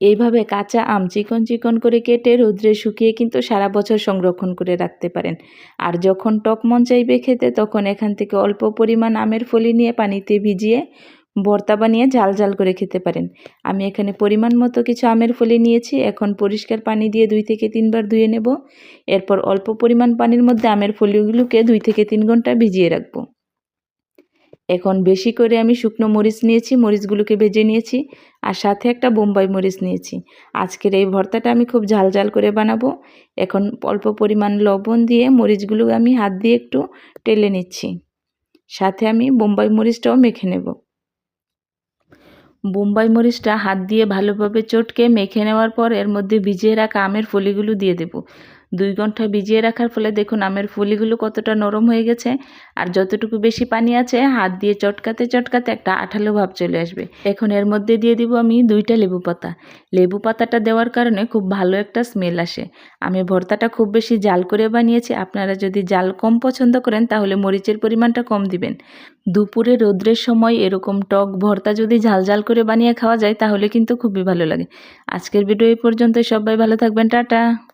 এইভাবে কাঁচা আম চিকন চিকন করে কেটে রৌদ্রে শুকিয়ে কিন্তু সারা বছর সংরক্ষণ করে রাখতে পারেন। আর যখন টক মন চাইবে খেতে, তখন এখান থেকে অল্প পরিমাণ আমের ফলি নিয়ে পানিতে ভিজিয়ে ভর্তা বানিয়ে ঝাল ঝাল করে খেতে পারেন। আমি এখানে পরিমাণ মতো কিছু আমের ফলি নিয়েছি। এখন পরিষ্কার পানি দিয়ে দুই থেকে তিনবার ধুয়ে নেব। এরপর অল্প পরিমাণ পানির মধ্যে আমের ফলিগুলোকে দুই থেকে তিন ঘণ্টা ভিজিয়ে রাখব। এখন বেশি করে আমি শুকনো মরিচ নিয়েছি, মরিচগুলোকে ভেজে নিয়েছি আর সাথে একটা বোম্বাই মরিচ নিয়েছি। আজকের এই ভর্তাটা আমি খুব ঝাল ঝাল করে বানাবো। এখন অল্প পরিমাণ লবণ দিয়ে মরিচগুলো আমি হাত দিয়ে একটু টেলে নিচ্ছি। সাথে আমি বোম্বাই মরিচটাও মেখে নেব। বোম্বাই মরিচটা হাত দিয়ে ভালোভাবে চটকে মেখে নেওয়ার পর এর মধ্যে ভিজিয়ে রাখা আমের ফলিগুলো দিয়ে দেব। দুই ঘণ্টা ভিজিয়ে রাখার ফলে দেখুন আমের ফুলিগুলো কতটা নরম হয়ে গেছে। আর যতটুকু বেশি পানি আছে, হাত দিয়ে চটকাতে চটকাতে একটা আঠালো ভাব চলে আসবে। এখন এর মধ্যে দিয়ে দিব আমি দুইটা লেবু পাতা। লেবু পাতাটা দেওয়ার কারণে খুব ভালো একটা স্মেল আসে। আমি ভর্তাটা খুব বেশি জাল করে বানিয়েছি। আপনারা যদি জাল কম পছন্দ করেন, তাহলে মরিচের পরিমাণটা কম দিবেন। দুপুরে রোদ্রের সময় এরকম টক ভর্তা যদি ঝাল ঝাল করে বানিয়ে খাওয়া যায়, তাহলে কিন্তু খুবই ভালো লাগে। আজকের ভিডিও এই পর্যন্ত সবাই ভালো থাকবেন। টাটা।